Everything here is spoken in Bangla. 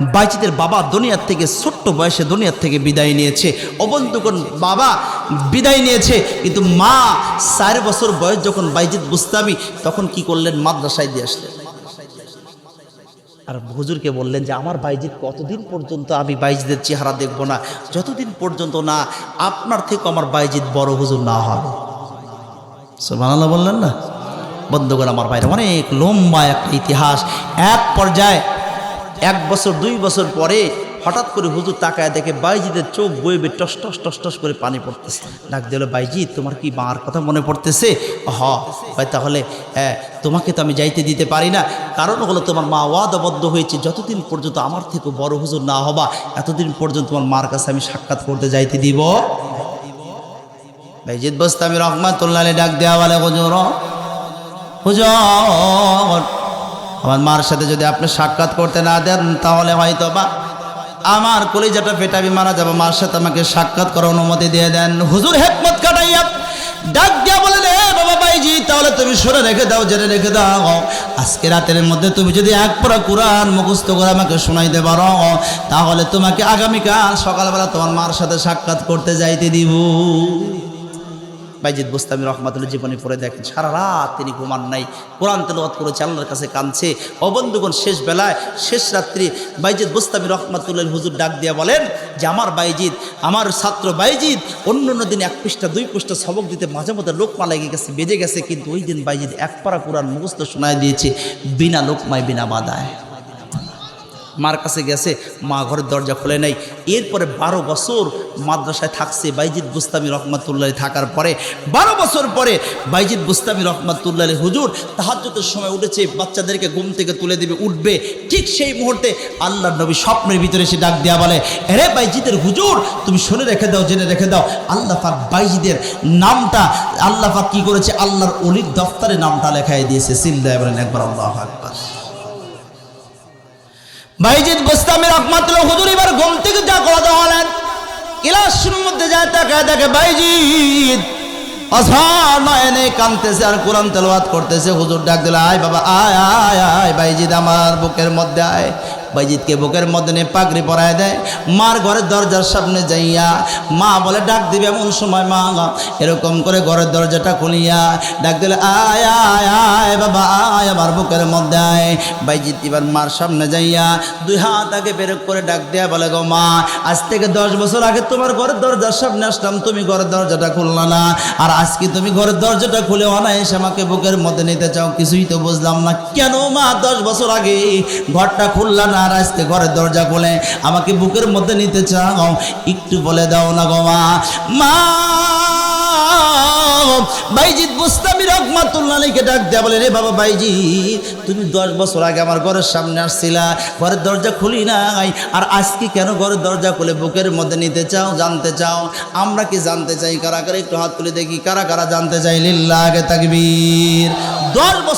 বাইজিদের বাবা দুনিয়ার থেকে, ছোট্ট বয়সে দুনিয়ার থেকে বিদায় নিয়েছে। অবন্ধুগণ বাবা বিদায় নিয়েছে, কিন্তু মা চার বছর বয়স যখন বাইজিদ বুস্তামি, তখন কি করলেন? মাদ্রাসায় দিয়ে আসলেন। আর হুজুরকে বললেন যে, আমার বাইজিদ কতদিন পর্যন্ত আমি বাইজিদের চেহারা দেখব না? যতদিন পর্যন্ত না, আপনার থেকে আমার বাইজিদ বড় হুজুর না হবে সুবহানাল্লাহ বললেন না? বন্ধুগণ, আমার বাইরে অনেক লম্বা একটা ইতিহাস। এক পর্যায়ে এক বছর, দুই বছর পরে হঠাৎ করে হুজুর তাকায় দেখে বাইজিদের চোখ বইবে, টস টস টস টস করে পানি পড়তেছে। ডাক দিল, বাইজি, তোমার কি মার কথা মনে পড়তেছে? হ ভাই, তাহলে হ্যাঁ তোমাকে তো আমি যাইতে দিতে পারি না। কারণ হলো তোমার মা ওয়াদাবদ্ধ হয়েছে। যতদিন পর্যন্ত আমার থেকে বড় হুজুর না হবা, এতদিন পর্যন্ত তোমার মার কাছে আমি সাক্ষাৎ করতে যাইতে দিব। বাইজিদ বস্তামি রহমাতুল্লাহ ডাক দেওয়া বলে, হুজুর হুজুর আমার মার সাথে যদি আপনি সাক্ষাৎ করতে না দেন, তাহলে হয়তো বা আমার কলিজাটা পেটাবি মারা যাবে। মার সাথে আমাকে সাক্ষাৎ করার অনুমতি দিয়ে দেন। হুজুর হেকমত কাটাইয়া ডাক দিয়া বলে রে বাবা ভাইজি তাহলে তুমি সরে রেখে দাও, জেনে রেখে দাও। আজকে রাতের মধ্যে তুমি যদি এক পড়া কোরআন মুখস্থ করে আমাকে শোনাইতে পারো, তাহলে তোমাকে আগামীকাল সকালবেলা তোমার মার সাথে সাক্ষাৎ করতে যাইতে দিব। বাইজিদ বুস্তামি রহমাতুল্লাহ জীবনে পড়ে দেখেন, সারা রাত তিনি ঘুমান নাই। কোরআন তেলাওয়াত করেছে, আল্লাহর কাছে কাঁদছে। অবন্ধুগণ শেষ বেলায়, শেষ রাত্রি বাইজিদ বুস্তামি রহমাতুল্লাহ হুজুর ডাক দিয়া বলেন যে, আমার বাইজিদ আমার ছাত্র বাইজিদ অন্য অন্য দিন এক পৃষ্ঠা, দুই পৃষ্ঠা সবক দিতে মাঝে মধ্যে লোকমা লেগে গেছে, বেজে গেছে, কিন্তু ওই দিন বাইজিদ এক পারা কোরআন মুখস্থ শোনায় দিয়েছে, বিনা লোকমায়, বিনা বাধায়। মার কাছে গেছে, মা ঘরের দরজা খুলে নাই। এরপরে বারো বছর মাদ্রাসায় থাকছে বাইজিদ বুস্তামি রহমাতুল্লাহ থাকার পরে, বারো বছর পরে বাইজিদ বুস্তামি রহমাতুল্লাহ হুজুর তাহাজ্যতের সময় উঠেছে, বাচ্চাদেরকে ঘুম থেকে তুলে দিবে, উঠবে। ঠিক সেই মুহূর্তে আল্লাহ নবী স্বপ্নের ভিতরে এসে ডাক দেওয়া বলে, এরে বাইজিদের হুজুর, তুমি শুনে রেখে দাও, জেনে রেখে দাও, আল্লাহ পাক বাইজিদের নামটা, আল্লাহ পাক কি করেছে? আল্লাহর অলির দফতরে নামটা লেখাই দিয়েছে। সিলদায় বলেন একবার, আল্লাহ আকবার। বাইজিদ গোস্তামি একমাত্র হুজুর এবার ঘুম থেকে যা করা হলেন। ক্লাসরুম মধ্যে যায় তাকে দেখে ভাইজিদ অঝার নয়নে কানতেছে আর কোরআন তেলাওয়াত করতেছে। হুজুর ডাক দিল, আয় বাবা আয় আয় আয়, বাইজিদ আমার বুকের মধ্যে আয়। বাইজিদকে বুকের মধ্যে নিয়ে পাগড়ি পরায় দেয়। মার ঘরের দরজার সামনে যাইয়া মা বলে, ডাক দিবে এমন সময় মা। এরকম করে ঘরের দরজাটা খুলিয়া ডাক দিলে, আয় আয় আয় বাবা, আয় আমার বুকের মধ্যে আয়। বাইজিৎ এবার মার সামনে যাইয়া দুই হাত আগে বের করে ডাক দেয়া বলে, গো মা, আজ থেকে দশ বছর আগে তোমার ঘরের দরজার সামনে আসলাম, তুমি ঘরের দরজাটা খুললা না। আর আজকে তুমি ঘরের দরজাটা খুলে অনায়াসে আমাকে বুকের মধ্যে নিতে চাও, কিছুই তো বুঝলাম না। কেন মা, দশ বছর আগে ঘরটা খুললা না? আর আজকে ঘরের দরজা খুলে, আমাকে বুকের মধ্যে নিতে চাও? একটু বলে দাও না গো মা। মা বাইজিৎ মুস্তামি রহমাতুল্লাহকে ডাক দেয়া বলে, রে বাবা বাইজিৎ তুমি দশ বছর আগে আমার ঘরের সামনে আসছিলা, ঘরের দরজা খুলি নাই, আর আজকে কেন ঘরের দরজা খুলে বুকের মধ্যে নিতে চাও, জানতে চাও? আমরা কি জানতে চাই? কারা কারা একটু হাত তুলে দেখি, কারা কারা জানতে চাই লিল্লা আগে তাকবীর। দশ